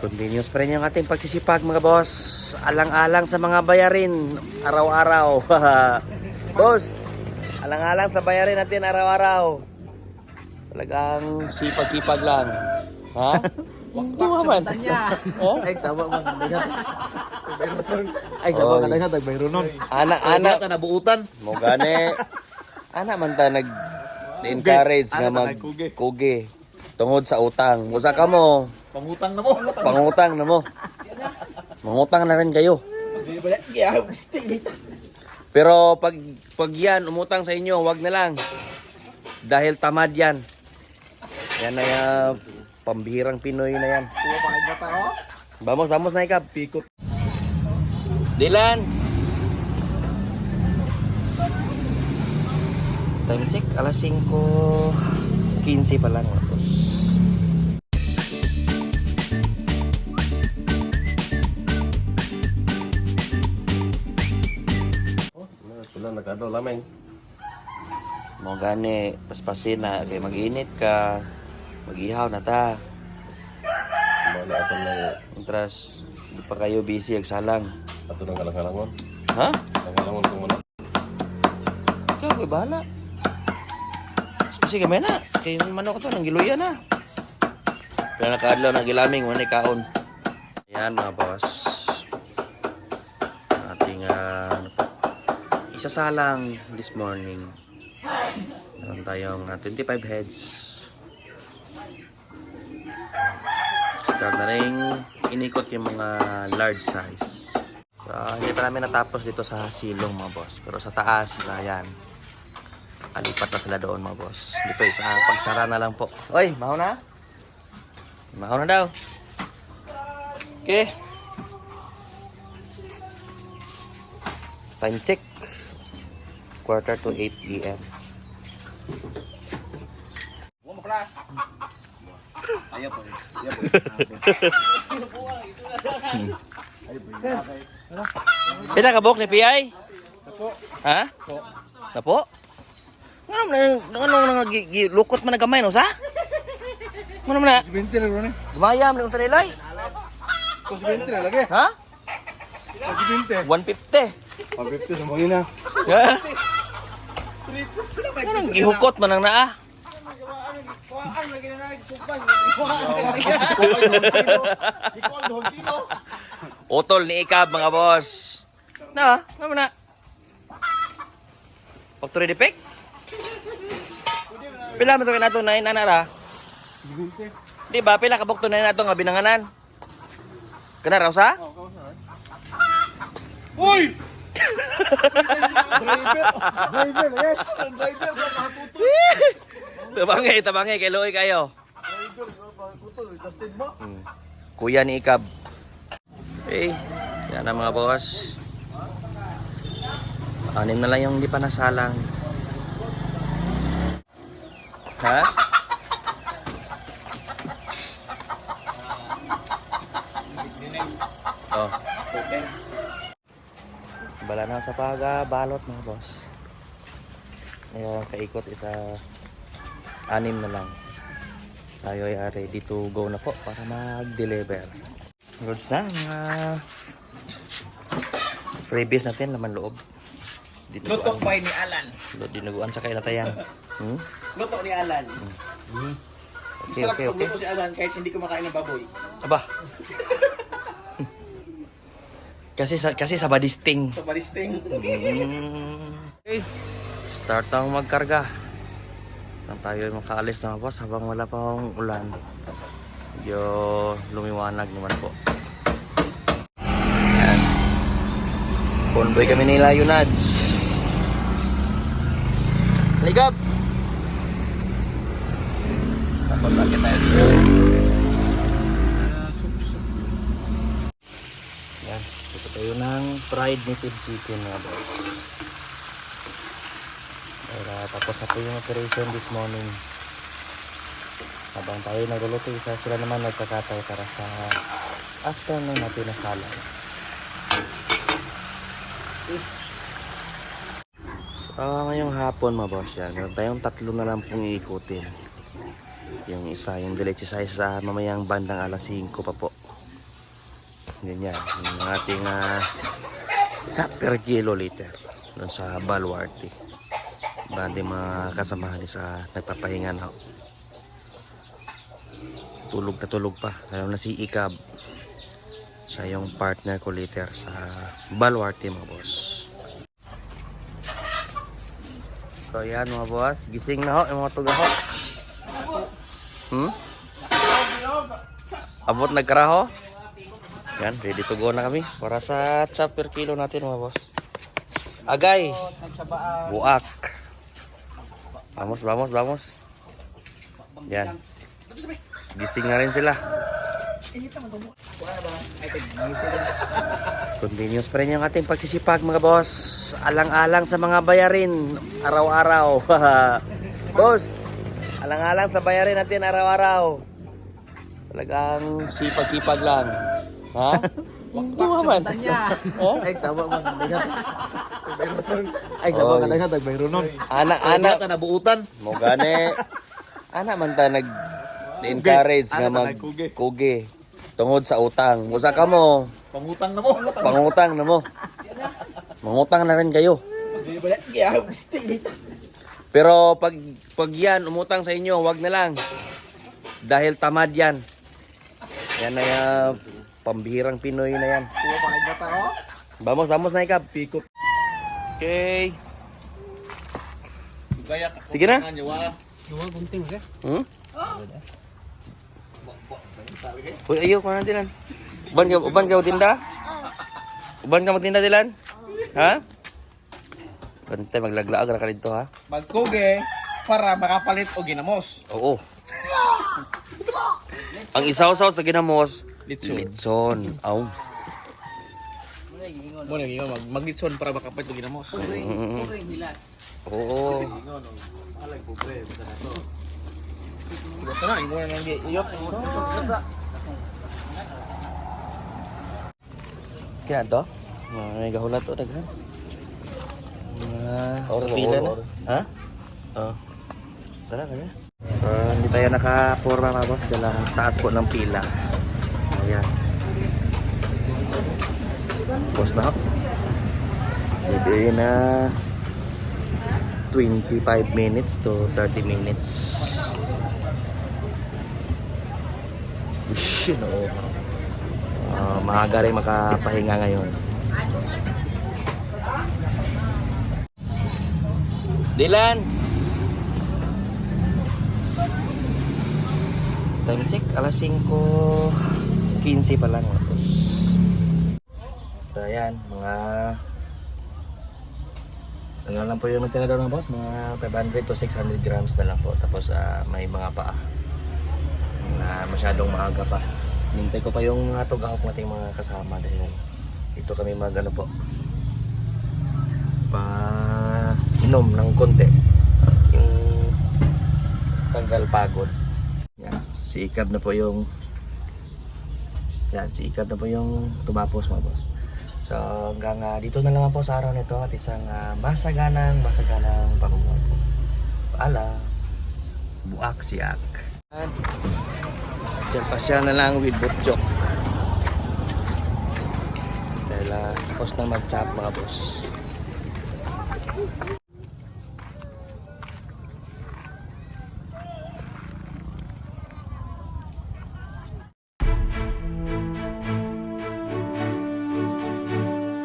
Continuous pa rin yung ating pagsisipag mga boss. Alang-alang sa mga bayarin araw-araw. boss, alang-alang sa bayarin natin araw-araw. Talagang sipag-sipag lang. Ha? Hindi mo man. Oh? Ay, sama man. Ay, sama ka na tagbayro nun. Anak, anak. na nabuutan. Mo gani. Ana man ta nag encourage nga Ana tungod sa utang. Usa ka mo, Pangutang na mo. pangutang na mo. Mangutang na rin kayo. Pero pag pag yan umutang sa inyo, wag na lang. Dahil tamad yan. Yan na yan, pambihirang Pinoy na yan. Vamos, vamos na ikap. Pikot. Dilan. Time check, alas 5.15 pa lang. Wala nagkano lamang. mo gani, paspasin na. Kaya mag-init ka. Mag-ihaw na ta. Mana ato na Intras, di pa kayo busy, agsalang. ato nang kalang-kalangon. Ha? Kalang-kalangon kung mana. Ikaw, may bahala. Sige, may na. Kaya manok to, nang giluya na. Kaya nakaadlaw na gilaming, wala kaon. Ayan mga boss. Isasalang this morning. Meron tayong uh, 25 heads. Start na rin inikot yung mga large size. So, hindi pa namin natapos dito sa silong mga boss. Pero sa taas, ayan. Kalipat na sila doon mga boss. Dito is ah, pagsara na lang po. Oy, maho na? Maho na daw. Okay. Time check. Quarter to 8 p.m. Ayaw po. Ayaw po. Pila ka buhok ni Piyay? Ako. Ha? Po. Napo? Nga, ano nga gi- gi- lukot man na gamay no sa? Ano man na? 20 na ron eh. Gumayam lang sa nilay? Kung 20 na lagi. Ha? Kung 20. 150. Pag 50 sa mga ina. Anong gihukot man ang naa? Utol ni Ikab mga boss. Na, ano na? Factory defect? Pila man to nato na inanara? 20. Di ba pila ka bukto na nato nga binanganan? Kana raw sa? Uy! Driver! Driver! Yes! Driver! Nakatutoy! Tabangay, tabangay kay Loy kayo. Driver! Nakatutoy! Justin mo? Kuya ni Ikab. Okay, yan na mga boss. Anin na lang yung di pa nasalang. Ha? Oh. Bala na sa paga, balot mga boss. Ngayon, kaikot isa anim na lang tayo ay ah, ready to go na po para mag-deliver. Goods na, mga freebies natin, laman loob. Lutok Dinuguan, pa ni Alan. dinuguan sa kailatayang. Hmm? Lutok ni Alan. Okay, Masarap okay, okay. si Alan kahit hindi kumakain ng baboy. Aba. kasi sa kasi sa badisting. Sa baristing. Mm. Okay. Start na magkarga. Nang tayo ay makaalis na boss habang wala pa akong ulan. Medyo lumiwanag naman po. Yan. Convoy kami nila Yunads. Ligab! Tapos akit tayo dito. Yan. Ito tayo ng fried native chicken mga boss. Kaya tapos na po yung operation this morning. Habang tayo nagluluto, isa sila naman nagkakatay para sa afternoon na salad. So, ngayong hapon mga boss yan, meron tayong tatlo na lang pong iikutin. Yung isa, yung dileche size sa mamayang bandang alas 5 pa po. Ganyan. Yung ating uh, sa per kilo liter. Doon sa Balwarte. Bandi mga kasamahan sa nagpapahinga na. Tulog na tulog pa. Lalo na si Ikab. Siya yung partner ko later sa Balwarte mga boss. So yan mga boss, gising na ho yung mga tugaho. Hmm? Abot nagkaraho? Yan, ready to go na kami para sa chop per kilo natin mga boss. Agay, buak. Vamos, vamos, vamos. Yan. Gising na rin sila. Continuous pa rin yung ating pagsisipag mga boss. Alang-alang sa mga bayarin araw-araw. boss, alang-alang sa bayarin natin araw-araw. Talagang sipag-sipag lang. Ha? Hindi mo man. Ha? Ay, sama man. Ay, sama Oy. ka na tagbayro nun. Anak, Anak anak. ka nabuutan. Mo gani. Ana man ta nag encourage nga mag kuge tungod sa utang. Usa ka mo, Pangutang na mo. pangutang na mo. Mangutang na rin kayo. Pero pag pag yan umutang sa inyo, wag na lang. Dahil tamad yan. Yan na yan, pambihirang Pinoy na yan. Vamos, vamos na ikab. Pikot. Okay. Gaya ka. Sige na. Yawa. Hmm? Uy, ayaw ko na dilan. Uban ka, uban ka tinda? Uban ka magtinda dilan? Ha? Bantay, maglaglaag na ka dito ha? Magkuge para makapalit o ginamos. Oo. Ang isaw-saw sa ginamos, Litson. litson. Aw. Mo na gingon mag magnitson para makapalit o ginamos. Mm. Oo. Basta na, ingon na lang di. Iyok. Kaya to? May gahulat to, daghan. Mga Or, pila na. Ha? Oo. Tara, tara. So, hindi tayo nakapura mga boss. Dala taas po ng pila. Ayan. Boss na ako. Maybe na 25 minutes to 30 minutes. Shit, oo. Ah, maaga rin makapahinga ngayon. Dilan! Time check, alas 5.15 pa lang. Tapos, so, ayan, mga ano lang po yung nagtira daw ng boss, mga 500 to 600 grams na lang po. Tapos ah, may mga paa na masyadong maaga pa. Nintay ko pa yung mga tugahok nating mga kasama dahil dito kami mag ano po pa inom ng konti yung tanggal pagod si Ikab na po yung yan si Ikab na po yung tumapos mga boss. So hanggang ah, dito na naman po sa araw nito at isang ah, masaganang masaganang pamumuhay po. Paalam. Buak siak Pasyal na lang with butchok. Dahil uh, tapos na mag-chop mga boss.